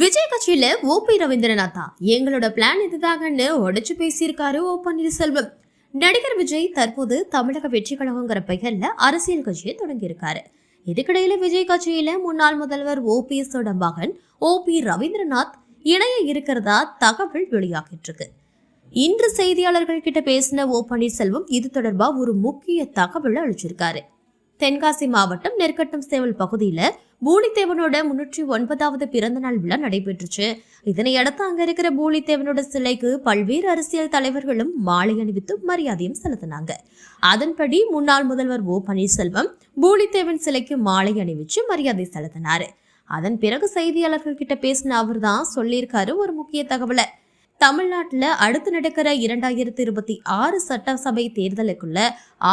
விஜய் கட்சியில ஓபி ரவீந்திரநாத்தா எங்களோட பிளான் இதுதாங்கன்னு உடைச்சு பேசியிருக்காரு ஓ பன்னீர்செல்வம். நடிகர் விஜய் தற்போது தமிழக வெற்றி கழகங்கிற பெயர்ல அரசியல் கட்சியை தொடங்கியிருக்காரு. இதுக்கிடையில விஜய் கட்சியில முன்னாள் முதல்வர் ஓபிஎஸோட மகன் ஓபி ரவீந்திரநாத் இணைய இருக்கிறதா தகவல் வெளியாகிட்டு இருக்கு. இன்று செய்தியாளர்கள் கிட்ட பேசின ஓ பன்னீர்செல்வம் இது தொடர்பா ஒரு முக்கிய தகவலை அளிச்சிருக்காரு. தென்காசி மாவட்டம் நெற்கட்டம் சேவல் பகுதியில் பூலித்தேவனோட முன்னூற்றி ஒன்பதாவது பிறந்த நாள் விழா நடைபெற்றுச்சு. இதனை அடுத்து அங்க இருக்கிற பூலித்தேவனோட சிலைக்கு பல்வேறு அரசியல் தலைவர்களும் மாலை அணிவித்து மரியாதையும் செலுத்தினாங்க. அதன்படி முன்னாள் முதல்வர் ஓ பன்னீர்செல்வம் பூலித்தேவன் சிலைக்கு மாலை அணிவிச்சு மரியாதை செலுத்தினாரு. அதன் பிறகு செய்தியாளர்கள் கிட்ட பேசின அவர் தான் சொல்லியிருக்காரு ஒரு முக்கிய தகவலை. தமிழ்நாட்டில் அடுத்து நடக்கிற இரண்டாயிரத்தி இருபத்தி ஆறு சட்டசபை தேர்தலுக்குள்ள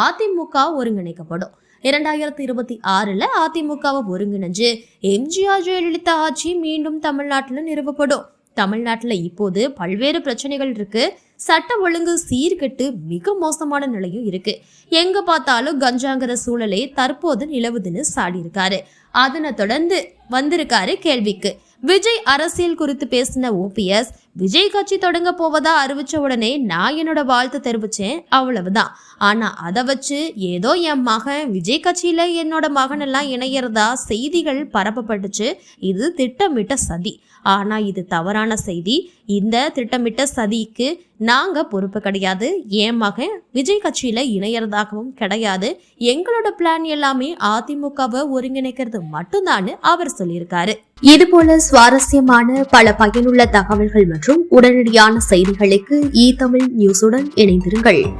அதிமுக ஒருங்கிணைக்கப்படும். இரண்டாயிரத்தி இருபத்தி ஆறில் அதிமுகவை ஒருங்கிணைஞ்சு எம்ஜிஆர் ஜெயலலிதா ஆட்சி மீண்டும் தமிழ்நாட்டில் நிறுவப்படும். தமிழ்நாட்டில் இப்போது பல்வேறு பிரச்சனைகள் இருக்கு. சட்ட ஒழுங்கு சீர்கெட்டு மிக மோசமான நிலையும் இருக்கு. எங்க பார்த்தாலும் கஞ்சாங்கிற சூழலே தற்போது நிலவுதுன்னு சாடியிருக்காரு. அதனை தொடர்ந்து வந்திருக்காரு கேள்விக்கு. விஜய் அரசியல் குறித்து பேசின ஓபிஎஸ் விஜய் கட்சி தொடங்க போவதா அறிவிச்ச உடனே நான் என்னோட வாழ்த்து தெரிவிச்சேன் அவ்வளவுதான். ஆனா அதை வச்சு ஏதோ என் மகன் விஜய் கட்சியில என்னோட மகன் எல்லாம் இணையறதா செய்திகள் பரப்பப்பட்டுச்சு. இது திட்டமிட்ட சதி. ஆனா இது தவறான செய்தி. இந்த திட்டமிட்ட சதிக்கு நாங்க பொறுப்பு கிடையாது. என் மகன் விஜய் கட்சியில இணையறதாகவும் கிடையாது. எங்களோட பிளான் எல்லாமே அதிமுகவை ஒருங்கிணைக்கிறது மட்டும்தான் அவர் சொல்லியிருக்காரு. இது போல சுவாரஸ்யமான பல பயனுள்ள தகவல்கள் மற்றும் உடனடியான செய்திகளுக்கு இ தமிழ் நியூஸுடன் இணைந்திருங்கள்.